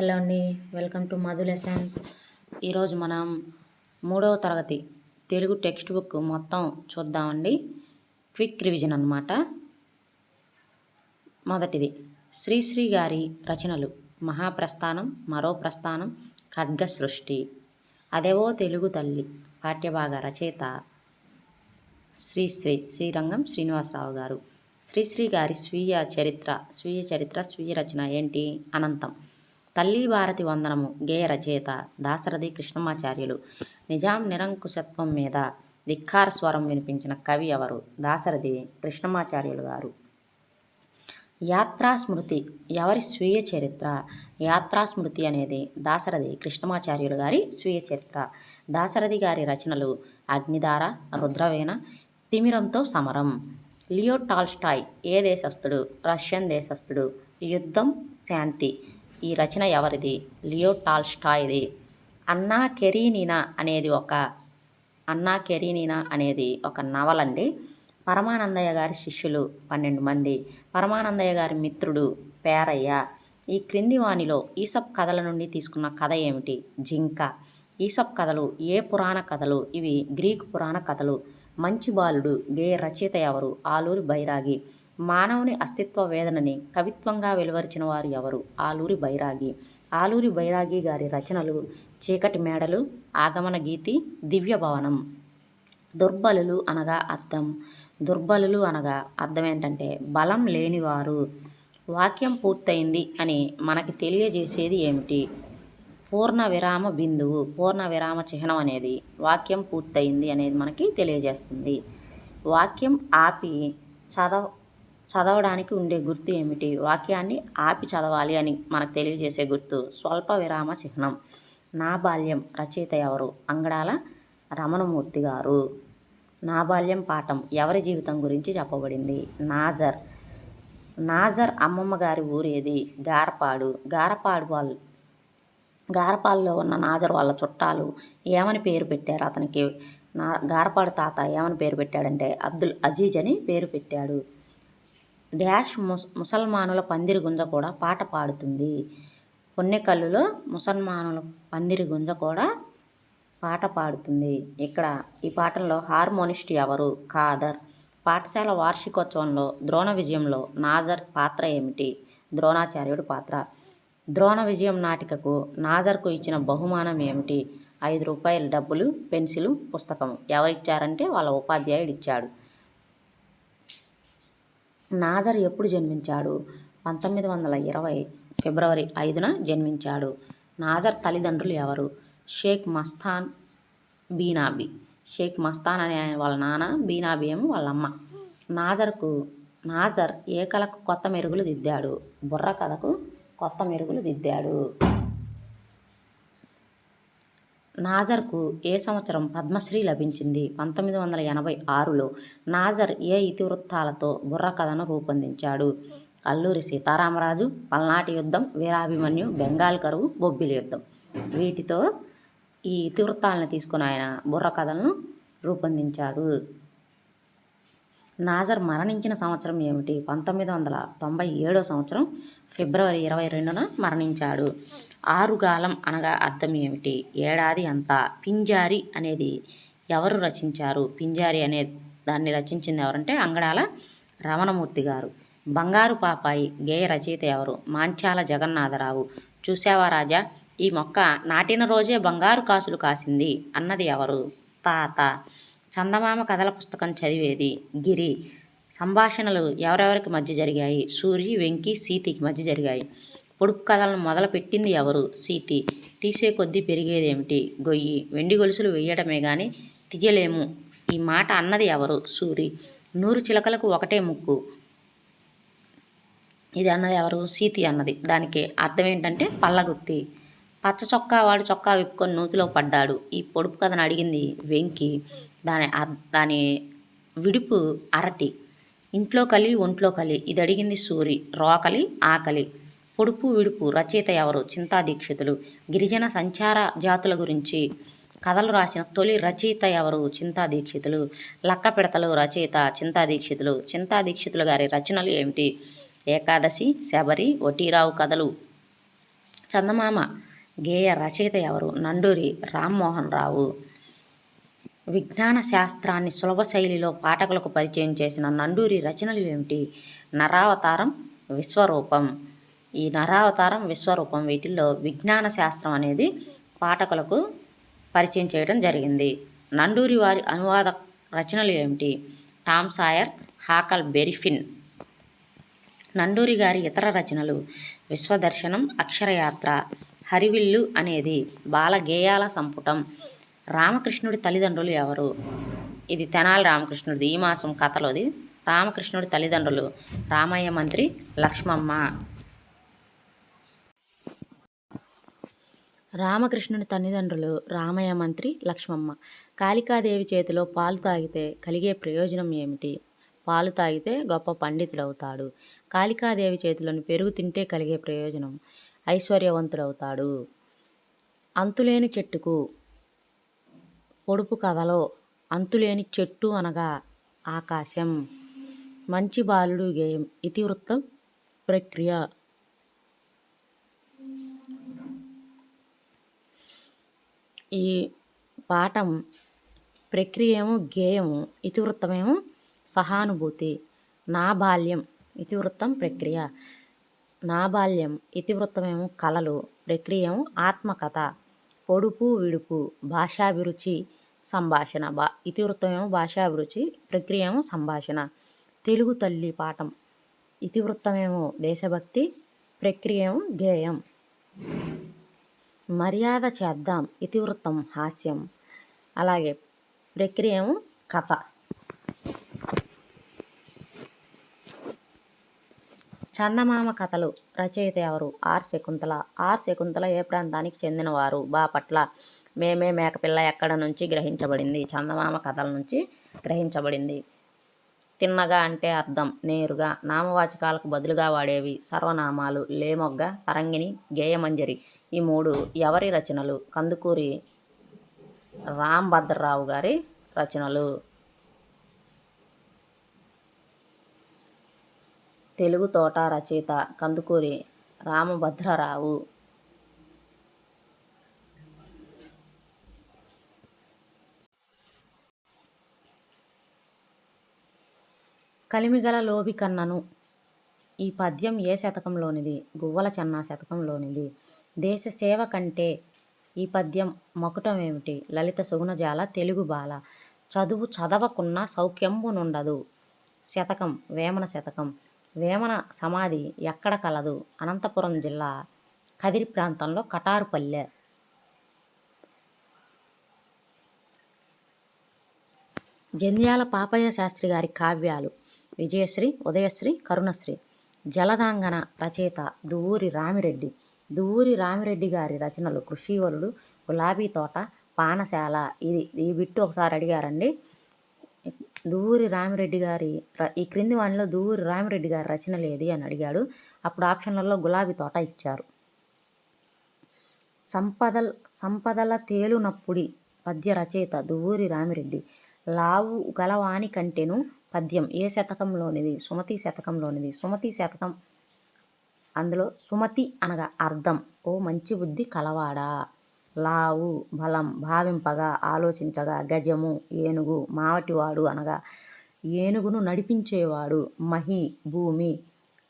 Hello అండి welcome to Madhu lessons. ఈరోజు మనం మూడవ తరగతి తెలుగు టెక్స్ట్ బుక్ మొత్తం చూద్దామండి. క్విక్ రివిజన్ అన్నమాట. మొదటిది శ్రీశ్రీ గారి రచనలు మహాప్రస్థానం మరో ప్రస్థానం ఖడ్గ సృష్టి. అదేవో తెలుగు తల్లి పాఠ్యభాగ రచయిత శ్రీశ్రీ శ్రీరంగం శ్రీనివాసరావు గారు. శ్రీశ్రీ గారి స్వీయ చరిత్ర స్వీయ చరిత్ర స్వీయ రచన ఏంటి? అనంతం. తల్లి భారతి వందనము. గేయ రచయిత దాశరథి కృష్ణమాచార్యులు. నిజాం నిరంకుశత్వం మీద ధిక్కార స్వరం వినిపించిన కవి ఎవరు? దాశరథి కృష్ణమాచార్యులు గారు. యాత్రా స్మృతి ఎవరి స్వీయ చరిత్ర? యాత్రా స్మృతి అనేది దాశరథి కృష్ణమాచార్యులు గారి స్వీయ చరిత్ర. దాశరథి గారి రచనలు అగ్నిధార రుద్రవేణ తిమిరంతో సమరం. లియో టాల్స్టాయ్ ఏ దేశస్థుడు? రష్యన్ దేశస్థుడు. యుద్ధం శాంతి. ఈ రచన ఎవరిది? లియో టాల్స్టాయ్ది. అన్నా కెరీనినా అనేది ఒక అన్నా కెరీనినా అనేది ఒక నవలండి. పరమానందయ్య గారి శిష్యులు పన్నెండు మంది. పరమానందయ్య గారి మిత్రుడు పేరయ్య. ఈ క్రింది వాణిలో ఈసప్ కథల నుండి తీసుకున్న కథ ఏమిటి? జింక. ఈసప్ కథలు ఏ పురాణ కథలు? ఇవి గ్రీకు పురాణ కథలు. మంచి బాలుడు గే రచయిత ఎవరు? ఆలూరి బైరాగి. మానవుని అస్తిత్వ వేదనని కవిత్వంగా వెలువరిచిన వారు ఎవరు? ఆలూరి బైరాగి. ఆలూరి బైరాగి గారి రచనలు చీకటి మేడలు ఆగమన గీతి దివ్య భవనం. దుర్బలులు అనగా అర్థం. దుర్బలులు అనగా అర్థం ఏంటంటే బలం లేనివారు. వాక్యం పూర్తయింది అని మనకి తెలియజేసేది ఏమిటి? పూర్ణ విరామ బిందువు పూర్ణ విరామ చిహ్నం అనేది వాక్యం పూర్తయింది అనేది మనకి తెలియజేస్తుంది. వాక్యం ఆపి చదవ చదవడానికి ఉండే గుర్తు ఏమిటి? వాక్యాన్ని ఆపి చదవాలి అని మనకు తెలియజేసే గుర్తు స్వల్ప విరామ చిహ్నం. నా బాల్యం రచయిత ఎవరు? అంగడాల రమణమూర్తి గారు. నా బాల్యం పాఠం ఎవరి జీవితం గురించి చెప్పబడింది? నాజర్. నాజర్ అమ్మమ్మ గారి ఊరేది గారపాడు. గారపాడు వాళ్ళు గారపాడులో ఉన్న నాజర్ వాళ్ళ చుట్టాలు ఏమని పేరు పెట్టారు అతనికి? నా గారపాడు తాత ఏమని పేరు పెట్టాడంటే అబ్దుల్ అజీజ్ అని పేరు పెట్టాడు. డాష్ ముస్ ముసల్మానుల పందిరి గుంజ కూడా పాట పాడుతుంది. పొన్నెకల్లులో ముసల్మానుల పందిరి గుంజ కూడా పాట పాడుతుంది. ఇక్కడ ఈ పాటల్లో హార్మోనిస్ట్ ఎవరు? ఖాదర్. పాఠశాల వార్షికోత్సవంలో ద్రోణ విజయంలో నాజర్ పాత్ర ఏమిటి? ద్రోణాచార్యుడు పాత్ర. ద్రోణ విజయం నాటికకు నాజర్కు ఇచ్చిన బహుమానం ఏమిటి? ఐదు రూపాయల డబ్బులు పెన్సిలు పుస్తకం. ఎవరిచ్చారంటే వాళ్ళ ఉపాధ్యాయుడు ఇచ్చాడు నాజర్ ఎప్పుడు జన్మించాడు? పంతొమ్మిది వందల ఇరవై ఫిబ్రవరి ఐదున జన్మించాడు. నాజర్ తల్లిదండ్రులు ఎవరు? షేక్ మస్తాన్ బీనాబీ. షేక్ మస్తాన్ అనే ఆయన వాళ్ళ నాన్న బీనాబీ ఏమో వాళ్ళ అమ్మ. నాజర్కు నాజర్ ఏ కళకు కొత్త మెరుగులు దిద్దాడు. బుర్ర కథకు కొత్త మెరుగులు దిద్దాడు. నాజర్కు ఏ సంవత్సరం పద్మశ్రీ లభించింది? పంతొమ్మిది వందల ఎనభై ఆరులో నాజర్ ఏ ఇతివృత్తాలతో బుర్ర కథను రూపొందించాడు. అల్లూరి సీతారామరాజు పల్నాటి యుద్ధం వీరాభిమన్యు బెంగాల్ కరువు బొబ్బిలి యుద్ధం. వీటితో ఈ ఇతివృత్తాలను తీసుకుని ఆయన బుర్ర కథలను రూపొందించాడు. నాజర్ మరణించిన సంవత్సరం ఏమిటి? పంతొమ్మిది వందల తొంభై ఏడో సంవత్సరం ఫిబ్రవరి ఇరవై రెండున మరణించాడు. ఆరుగాలం అనగా అర్థం ఏమిటి? ఏడాది అంతా. పింజారి అనేది ఎవరు రచించారు? పింజారి అనే దాన్ని రచించింది ఎవరంటే అంగడాల రమణమూర్తి గారు. బంగారు పాపాయి గేయ రచయిత ఎవరు? మాంచాల జగన్నాథరావు. చూసావా రాజా? ఈ మొక్క నాటిన రోజే బంగారు కాసులు కాసింది. అన్నది ఎవరు? తాత. చందమామ కథల పుస్తకం చదివేది గిరి. సంభాషణలు ఎవరెవరికి మధ్య జరిగాయి? సూరి వెంకి సీతికి మధ్య జరిగాయి. పొడుపు కథలను మొదలుపెట్టింది ఎవరు? సీతి. తీసే కొద్దీ పెరిగేదేమిటి? గొయ్యి. వెండి గొలుసులు వేయడమే కానీ తీయలేము. ఈ మాట అన్నది ఎవరు? సూరి. నూరు చిలకలకు ఒకటే ముక్కు ఇది అన్నది ఎవరు? సీతి అన్నది. దానికి అర్థం ఏంటంటే పల్లగుత్తి పచ్చ చొక్కా వాడు చొక్కా విప్పుకొని నూతిలో పడ్డాడు. ఈ పొడుపు కథను అడిగింది వెంకి. దాని దాని విడుపు అరటి. ఇంట్లో కలి ఒంట్లో కలి ఇది అడిగింది సూరి రోకలి ఆకలి పొడుపు విడుపు రచయిత ఎవరు? చింతా దీక్షితులు. గిరిజన సంచార జాతుల గురించి కథలు రాసిన తొలి రచయిత ఎవరు? చింతా దీక్షితులు. లక్క పిడతలు రచయిత చింతా దీక్షితులు. చింతా దీక్షితులు గారి రచనలు ఏమిటి? ఏకాదశి శబరి వటీరావు కథలు. చందమామ గేయ రచయిత ఎవరు? నండూరి రామ్మోహన్ రావు. విజ్ఞాన శాస్త్రాన్ని సులభ శైలిలో పాఠకులకు పరిచయం చేసిన నండూరి రచనలు ఏమిటి? నరావతారం విశ్వరూపం. ఈ నరావతారం విశ్వరూపం వీటిల్లో విజ్ఞాన శాస్త్రం అనేది పాఠకులకు పరిచయం చేయడం జరిగింది. నండూరి వారి అనువాద రచనలు ఏమిటి? Tom Sawyer Huckleberry Finn. Nanduri గారి ఇతర రచనలు విశ్వదర్శనం అక్షరయాత్ర హరివిల్లు అనేది బాల గేయాల సంపుటం. రామకృష్ణుడి తల్లిదండ్రులు ఎవరు? ఇది తెనాలి రామకృష్ణుడిది. ఈ మాసం కథలోది రామకృష్ణుడి తల్లిదండ్రులు రామయ్య మంత్రి లక్ష్మమ్మ. రామకృష్ణుని తల్లిదండ్రులు రామయ్య మంత్రి లక్ష్మమ్మ. కాళికాదేవి చేతిలో పాలు తాగితే కలిగే ప్రయోజనం ఏమిటి? పాలు తాగితే గొప్ప పండితుడవుతాడు. కాళికాదేవి చేతిలోని పెరుగు తింటే కలిగే ప్రయోజనం ఐశ్వర్యవంతుడవుతాడు. అంతులేని చెట్టుకు పొడుపు కథలో అంతులేని చెట్టు అనగా ఆకాశం. మంచి బాలుడు గేయం. ఇతివృత్తం ప్రక్రియ. ఈ పాఠం ప్రక్రియ ఏమో గేయము ఇతివృత్తమేమో సహానుభూతి. నా బాల్యం ఇతివృత్తం ప్రక్రియ. నా బాల్యం ఇతివృత్తమేమో కళలు. ప్రక్రియ ఏమో ఆత్మకథ. పొడుపు విడుపు భాషాభిరుచి సంభాషణ. బా ఇతివృత్తమేమో భాషాభిరుచి ప్రక్రియ ఏమో సంభాషణ. తెలుగు తల్లి పాఠం. ఇతివృత్తమేమో దేశభక్తి ప్రక్రియ ఏమో గేయం. మర్యాద చేద్దాం ఇతివృత్తం హాస్యం. అలాగే ప్రక్రియ ఏమో కథ. చందమామ కథలు రచయిత ఎవరు? ఆర్. శకుంతల. ఆర్. శకుంతల ఏ ప్రాంతానికి చెందినవారు? బాపట్ల మేమే మేకపిల్ల ఎక్కడ నుంచి గ్రహించబడింది? చందమామ కథల నుంచి గ్రహించబడింది. తిన్నగా అంటే అర్థం నేరుగా నామవాచకాలకు బదులుగా వాడేవి సర్వనామాలు లేమొగ్గ పరంగిణి గేయమంజరి. ఈ మూడు ఎవరి రచనలు? కందుకూరి రాంభద్రరావు గారి రచనలు. తెలుగు తోట రచయిత కందుకూరి రామభద్రరావు. కలిమిగల లోబి కన్నను. ఈ పద్యం ఏ శతకంలోనిది? గువ్వల చెన్నా శతకంలోనిది. దేశ సేవ కంటే ఈ పద్యం మకుటం ఏమిటి లలిత సుగుణజాల తెలుగు బాల. చదువు చదవకున్న సౌఖ్యంబునుండదు. శతకం వేమన శతకం. వేమన సమాధి ఎక్కడ కలదు? అనంతపురం జిల్లా కదిరి ప్రాంతంలో కటారుపల్లె. జంధ్యాల పాపయ్య శాస్త్రి గారి కావ్యాలు విజయశ్రీ ఉదయశ్రీ కరుణశ్రీ. జలదాంగన రచయిత దువ్వూరి రామిరెడ్డి. దువ్వూరి రామిరెడ్డి గారి రచనలు కృషివరుడు గులాబీ తోట పానశాల. ఇది ఈ బిట్టు ఒకసారి అడిగారండి. దువ్వూరి రామిరెడ్డి గారి ఈ క్రింది వానిలో దువ్వూరి రామిరెడ్డి గారి రచనలు ఏది అని అడిగాడు. అప్పుడు ఆప్షన్లలో గులాబీ తోట ఇచ్చారు. సంపదల సంపదల తేలునప్పుడి పద్య రచయిత దువ్వూరి రామిరెడ్డి. లావు గలవాని కంటెను పద్యం. ఏ శతకంలోనిది? సుమతి శతకంలోనిది. సుమతి శతకం అందులో సుమతి అనగా అర్థం. ఓ మంచి బుద్ధి కలవాడా? లావు బలం భావింపగా ఆలోచించగా గజము ఏనుగు మావటివాడు అనగా ఏనుగును నడిపించేవాడు మహి భూమి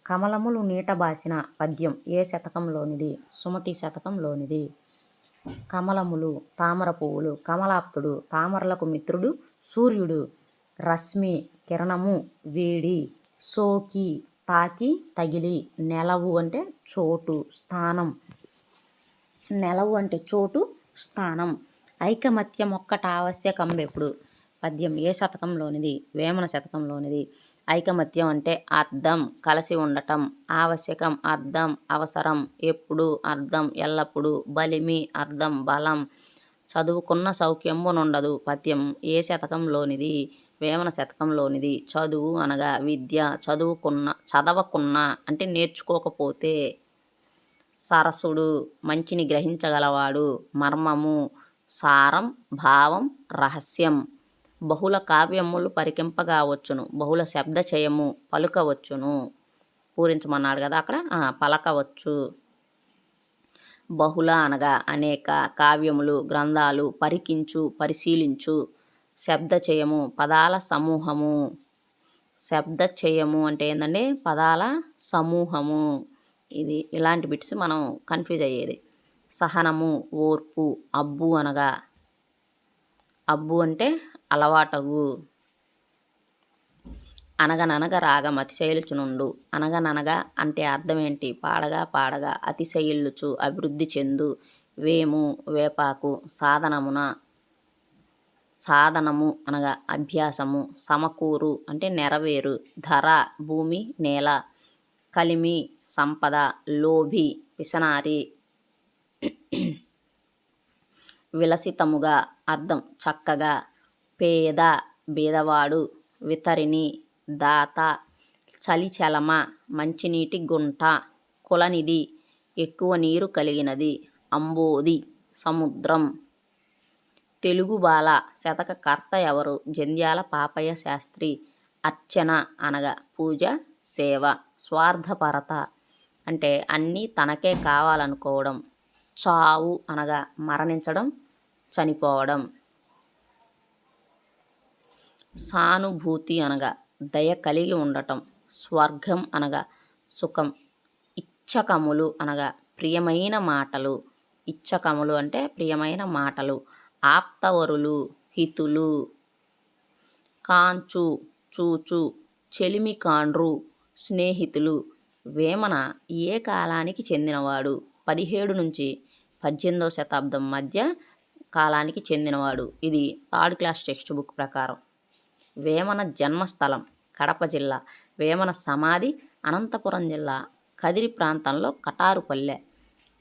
కమలములు నీటబాసిన పద్యం ఏ శతకంలోనిది? సుమతి శతకంలోనిది. కమలములు తామర పువ్వులు కమలాప్తుడు తామరలకు మిత్రుడు సూర్యుడు రశ్మి కిరణము వేడి సోకి తాకి తగిలి నెలవు అంటే చోటు స్థానం నెలవు అంటే చోటు స్థానం. ఐకమత్యం ఒక్కట ఆవశ్యకం ఎప్పుడు? పద్యం ఏ శతకంలోనిది? వేమన శతకంలోనిది? ఐకమత్యం అంటే అర్థం కలిసి ఉండటం. ఆవశ్యకం అర్థం అవసరం. ఎప్పుడు? అర్థం ఎల్లప్పుడూ. బలిమి అర్థం బలం. చదువుకున్న సౌఖ్యంబునుండదు. పద్యం ఏ శతకంలోనిది? వేమన శతకంలోనిది. చదువు అనగా విద్య. చదువుకున్న చదవకున్న అంటే నేర్చుకోకపోతే సరసుడు మంచిని గ్రహించగలవాడు మర్మము సారం భావం రహస్యం. బహుళ కావ్యములు పరికింపగావచ్చును బహుళ శబ్ద చేయము పలుకవచ్చును. పూరించమన్నాడు కదా అక్కడ? పలకవచ్చు. బహుళ అనగా అనేక కావ్యములు గ్రంథాలు పరికించు పరిశీలించు. శబ్ద చేయము పదాల సమూహము. శబ్ద చేయము అంటే ఏంటంటే పదాల సమూహము. ఇది ఇలాంటి బిట్స్ మనం కన్ఫ్యూజ్ అయ్యేది. సహనము ఓర్పు అబ్బు అనగా. అబ్బు అంటే అలవాటగు. అనగననగ రాగం అతిశయలుచునుండు. అనగననగా అంటే అర్థం ఏంటి పాడగా పాడగా అతిశయిల్లుచు అభివృద్ధి చెందు వేము వేపాకు సాధనమున. సాధనము అనగా అభ్యాసము సమకూరు అంటే నెరవేరు ధర భూమి నేల కలిమి సంపద లోభి పిసనారి. విలసితముగా అర్థం చక్కగా. పేద బీదవాడు వితరిని దాత చలిచలమ మంచినీటి గుంట కులనిధి ఎక్కువ నీరు కలిగినది అంబోది సముద్రం. తెలుగు బాల శతక కర్త ఎవరు? జంధ్యాల పాపయ్య శాస్త్రి. అర్చన అనగా పూజ సేవ స్వార్థపరత. అంటే అన్నీ తనకే కావాలనుకోవడం చావు అనగా మరణించడం చనిపోవడం. సానుభూతి అనగా దయ కలిగి ఉండటం స్వర్గం అనగా సుఖం ఇచ్చకములు అనగా ప్రియమైన మాటలు. ఇచ్చకములు అంటే ప్రియమైన మాటలు ఆప్తవరులు హితులు. కాంచు చూచు చెలిమి కాండ్రు స్నేహితులు వేమన ఏ కాలానికి చెందినవాడు? పదిహేడు నుంచి పద్దెనిమిదవ శతాబ్దం మధ్య కాలానికి చెందినవాడు. ఇది థర్డ్ క్లాస్ టెక్స్ట్ బుక్ ప్రకారం. వేమన జన్మస్థలం కడప జిల్లా. వేమన సమాధి అనంతపురం జిల్లా. కదిరి ప్రాంతంలో కటారుపల్లె.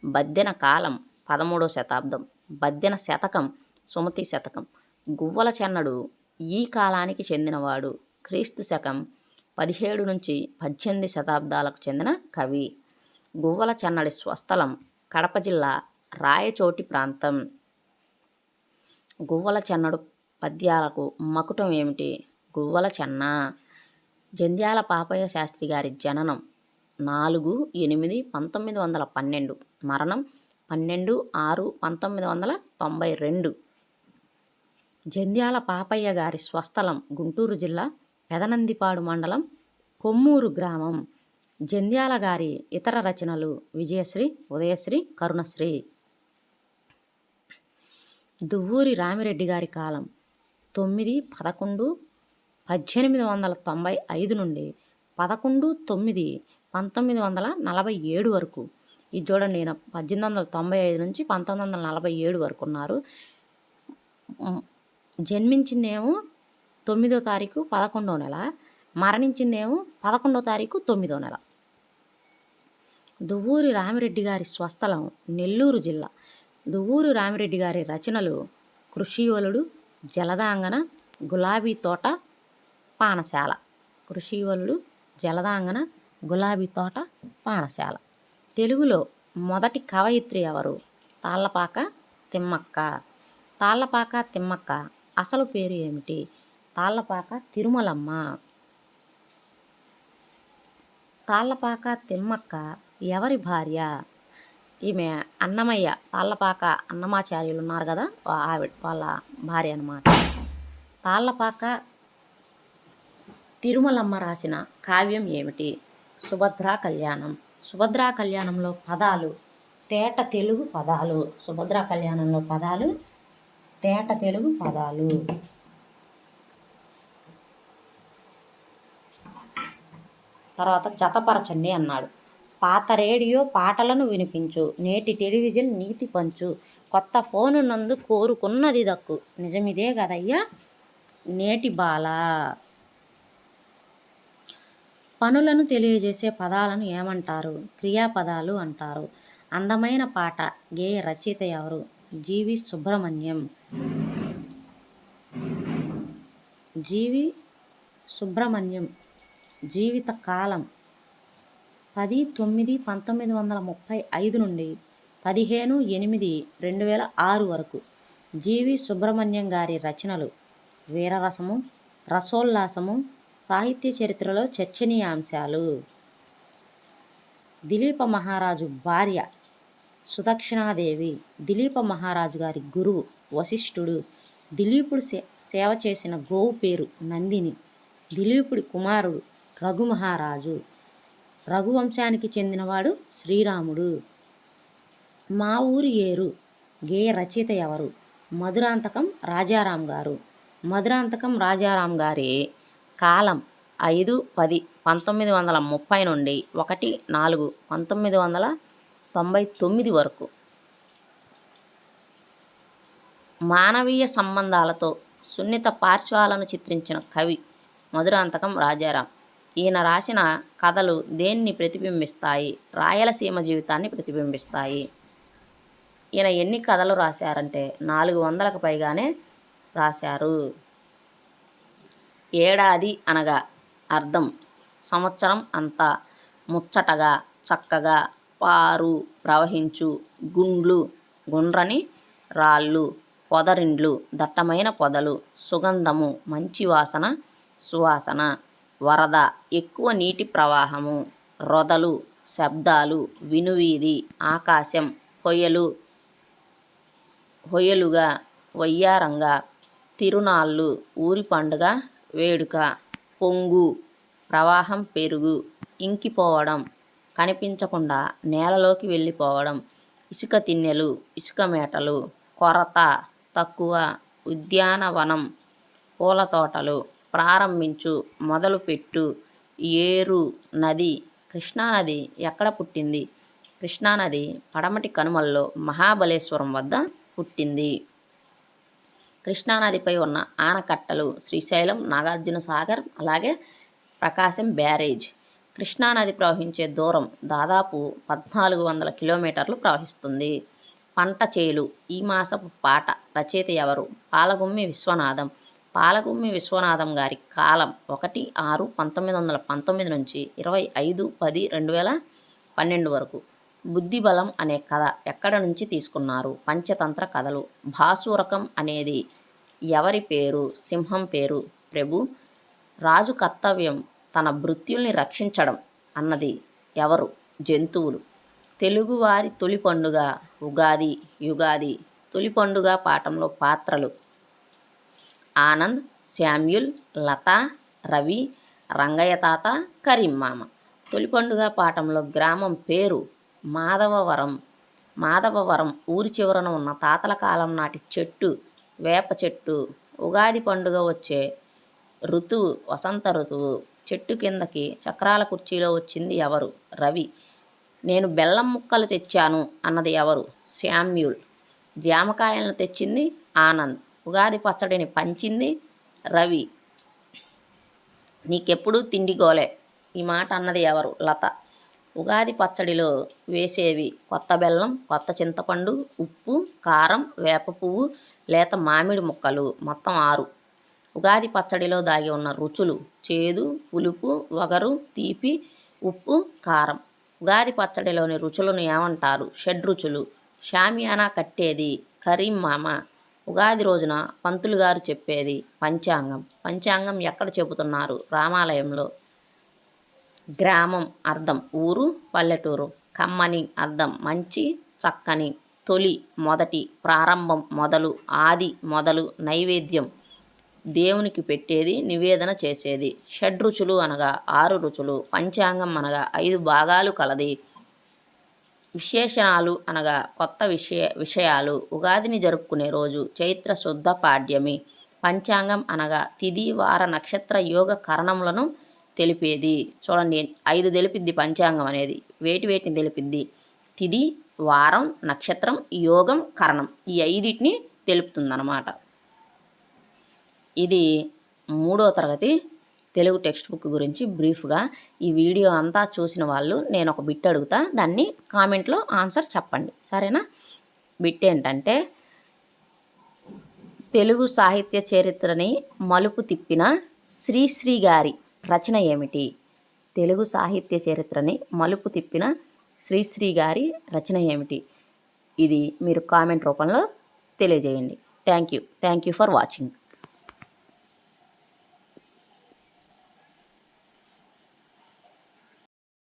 బద్దెన కాలం పదమూడవ శతాబ్దం. బద్దెన శతకం సుమతి శతకం. గువ్వల చెన్నడు ఈ కాలానికి చెందినవాడు. క్రీస్తు శకం పదిహేడు నుంచి పద్దెనిమిది శతాబ్దాలకు చెందిన కవి. గువ్వల చెన్నడి స్వస్థలం కడప జిల్లా రాయచోటి ప్రాంతం. గువ్వల చెన్నడు పద్యాలకు మకుటం ఏమిటి? గువ్వల చెన్న. జంధ్యాల పాపయ్య శాస్త్రి గారి జననం నాలుగు ఎనిమిది పంతొమ్మిది వందల పన్నెండు. మరణం పన్నెండు ఆరు పంతొమ్మిది వందల తొంభై రెండు. జంధ్యాల పాపయ్య గారి స్వస్థలం గుంటూరు జిల్లా పెదనందిపాడు మండలం కొమ్మూరు గ్రామం. జంధ్యాల గారి ఇతర రచనలు విజయశ్రీ ఉదయశ్రీ కరుణశ్రీ. దువ్వూరి రామిరెడ్డి గారి కాలం తొమ్మిది పదకొండు పద్దెనిమిది వందల తొంభై ఐదు నుండి పదకొండు తొమ్మిది పంతొమ్మిది వందల నలభై ఏడు వరకు. ఇది చూడండి నేను పద్దెనిమిది వందల తొంభై ఐదు నుంచి పంతొమ్మిది వందల నలభై ఏడు వరకు ఉన్నారు. జన్మించిందేమో తొమ్మిదో తారీఖు పదకొండో నెల. మరణించిందేమో పదకొండో తారీఖు తొమ్మిదో నెల. దువ్వూరి రామిరెడ్డి గారి స్వస్థలం నెల్లూరు జిల్లా. దువ్వూరి రామిరెడ్డి గారి రచనలు కృషివలుడు జలదాంగన గులాబీ తోట పానశాల. కృషివలుడు జలదాంగన గులాబీ తోట పానశాల. తెలుగులో మొదటి కవయిత్రి ఎవరు? తాళ్ళపాక తిమ్మక్క. తాళ్ళపాక తిమ్మక్క అసలు పేరు ఏమిటి? తాళ్ళపాక తిరుమలమ్మ. తాళ్ళపాక తిమ్మక్క ఎవరి భార్య? ఈమె అన్నమయ్య తాళ్ళపాక అన్నమాచార్యులు ఉన్నారు కదా ఆవిడ వాళ్ళ భార్య అన్నమాట. తాళ్ళపాక తిరుమలమ్మ రాసిన కావ్యం ఏమిటి? సుభద్రా కళ్యాణం. సుభద్రా కళ్యాణంలో పదాలు తేట తెలుగు పదాలు. సుభద్రా కళ్యాణంలో పదాలు తేట తెలుగు పదాలు. తర్వాత జతపరచండి అన్నాడు. పాత రేడియో పాటలను వినిపించు నేటి టెలివిజన్ నీతి పంచు కొత్త ఫోను నందు కోరుకున్నది దక్కు. నిజమిదే కదయ్యా? నేటి బాల. పనులను తెలియజేసే పదాలను ఏమంటారు? క్రియాపదాలు అంటారు. అందమైన పాట గేయ రచయిత ఎవరు? జీవి సుబ్రహ్మణ్యం. జీవి సుబ్రహ్మణ్యం. జీవిత కాలం పది తొమ్మిది పంతొమ్మిది వందల ముప్పై ఐదు నుండి పదిహేను ఎనిమిది రెండు వేల ఆరు వరకు జీవి సుబ్రహ్మణ్యం గారి రచనలు వీరరసము రసోల్లాసము సాహిత్య చరిత్రలో చర్చనీయాంశాలు. దిలీప మహారాజు భార్య సుదక్షిణాదేవి దిలీప మహారాజు గారి గురువు వశిష్ఠుడు దిలీపుడు సే సేవ చేసిన గోవు పేరు నందిని దిలీపుడి కుమారుడు రఘుమహారాజు. రఘువంశానికి చెందినవాడు శ్రీరాముడు. మా ఊరు ఏరు గేయ రచయిత ఎవరు? మధురాంతకం రాజారాం గారు. మధురాంతకం రాజారాం గారి. కాలం ఐదు పది పంతొమ్మిది వందల ముప్పై నుండి ఒకటి నాలుగు పంతొమ్మిది వందల తొంభై తొమ్మిది వరకు. మానవీయ సంబంధాలతో సున్నిత పార్శ్వాలను చిత్రించిన కవి మధురాంతకం రాజారాం. ఈయన రాసిన కథలు దేన్ని ప్రతిబింబిస్తాయి? రాయలసీమ జీవితాన్ని ప్రతిబింబిస్తాయి. ఈయన ఎన్ని కథలు రాశారంటే నాలుగు వందలకు పైగానే రాశారు. ఏడాది అనగా అర్థం. సంవత్సరం అంతా ముచ్చటగా చక్కగా పారు ప్రవహించు గుండ్లు గుండ్రని రాళ్ళు పొదరిండ్లు దట్టమైన పొదలు సుగంధము మంచి వాసన సువాసన. వరద ఎక్కువ నీటి ప్రవాహము రొదలు శబ్దాలు వినువీధి ఆకాశం కొయ్యలు హొయలుగా వయ్యారంగా తిరునాళ్ళు ఊరి పండుగ వేడుక పొంగు ప్రవాహం పెరుగు ఇంకిపోవడం కనిపించకుండా నేలలోకి వెళ్ళిపోవడం ఇసుక తిన్నెలు ఇసుక మేటలు కొరత తక్కువ ఉద్యానవనం పూల తోటలు ప్రారంభించు. మొదలుపెట్టు. ఏరు నది. కృష్ణానది ఎక్కడ పుట్టింది? కృష్ణానది పడమటి కనుమల్లో మహాబలేశ్వరం వద్ద పుట్టింది. కృష్ణానదిపై ఉన్న ఆనకట్టలు శ్రీశైలం నాగార్జున సాగర్ అలాగే ప్రకాశం బ్యారేజ్. కృష్ణానది ప్రవహించే దూరం దాదాపు పద్నాలుగు వందల కిలోమీటర్లు ప్రవహిస్తుంది. పంట చేలు ఈ మాసపు పాట రచయిత ఎవరు? పాలగుమ్మి విశ్వనాథం. పాలగుమ్మి విశ్వనాథం గారి కాలం ఒకటి ఆరు పంతొమ్మిది వందల పంతొమ్మిది నుంచి ఇరవై ఐదు పది రెండు వేల పన్నెండు వరకు. బుద్ధిబలం అనే కథ ఎక్కడ నుంచి తీసుకున్నారు? పంచతంత్ర కథలు. భాసూరకం అనేది ఎవరి పేరు? సింహం పేరు? ప్రభు రాజు కర్తవ్యం తన భృత్యుల్ని రక్షించడం అన్నది ఎవరు? జంతువులు. తెలుగువారి తొలి పండుగ ఉగాది యుగాది తొలి పండుగ పాఠంలో పాత్రలు ఆనంద్ శామ్యుల్ లత రవి రంగయ్య తాత కరీం మామ. తొలి పండుగ పాఠంలో గ్రామం పేరు మాధవవరం. మాధవవరం ఊరి చివరన ఉన్న తాతల కాలం నాటి చెట్టు వేప చెట్టు ఉగాది పండుగ వచ్చే ఋతువు వసంత ఋతువు. చెట్టు కిందకి చక్రాల కుర్చీలో వచ్చింది ఎవరు? రవి. నేను బెల్లం ముక్కలు తెచ్చాను అన్నది ఎవరు? శామ్యూల్. జామకాయలను తెచ్చింది ఆనంద్. ఉగాది పచ్చడిని పంచింది రవి. నీకెప్పుడు తిండి గోలే. ఈ మాట అన్నది ఎవరు? లత. ఉగాది పచ్చడిలో వేసేవి కొత్త బెల్లం కొత్త చింతపండు ఉప్పు కారం వేప పువ్వు లేత మామిడి ముక్కలు. మొత్తం ఆరు. ఉగాది పచ్చడిలో దాగి ఉన్న రుచులు చేదు పులుపు వగరు తీపి ఉప్పు కారం. ఉగాది పచ్చడిలోని రుచులను ఏమంటారు? షడ్రుచులు. షామియానా కట్టేది కరీం మామ. ఉగాది రోజున పంతులు గారు చెప్పేది పంచాంగం. పంచాంగం ఎక్కడ చెబుతున్నారు? రామాలయంలో. గ్రామం అర్థం. ఊరు పల్లెటూరు. కమ్మని అర్థం. మంచి చక్కని తొలి మొదటి ప్రారంభం మొదలు ఆది మొదలు నైవేద్యం దేవునికి పెట్టేది నివేదన చేసేది. షడ్రుచులు అనగా ఆరు రుచులు. పంచాంగం అనగా ఐదు భాగాలు కలది. విశేషణాలు అనగా కొత్త విషయ విషయాలు ఉగాదిని జరుపుకునే రోజు చైత్ర శుద్ధ పాడ్యమి పంచాంగం అనగా తిది వార నక్షత్ర యోగ కరణములను తెలిపేది. చూడండి ఐదు తెలిపిద్ది పంచాంగం అనేది. వేటి వేటిని తెలిపిద్ది? తిది వారం నక్షత్రం యోగం కరణం. ఈ ఐదిటిని తెలుపుతుందన్నమాట. ఇది మూడో తరగతి తెలుగు టెక్స్ట్ బుక్ గురించి బ్రీఫ్గా ఈ వీడియో అంతా చూసిన వాళ్ళు నేను ఒక బిట్ అడుగుతా దాన్ని కామెంట్లో ఆన్సర్ చెప్పండి. సరేనా? బిట్ ఏంటంటే తెలుగు సాహిత్య చరిత్రని మలుపు తిప్పిన శ్రీశ్రీ గారి రచన ఏమిటి? తెలుగు సాహిత్య చరిత్రని మలుపు తిప్పిన శ్రీశ్రీ గారి రచన ఏమిటి? ఇది మీరు కామెంట్ రూపంలో తెలియజేయండి. Thank you. Thank you for watching.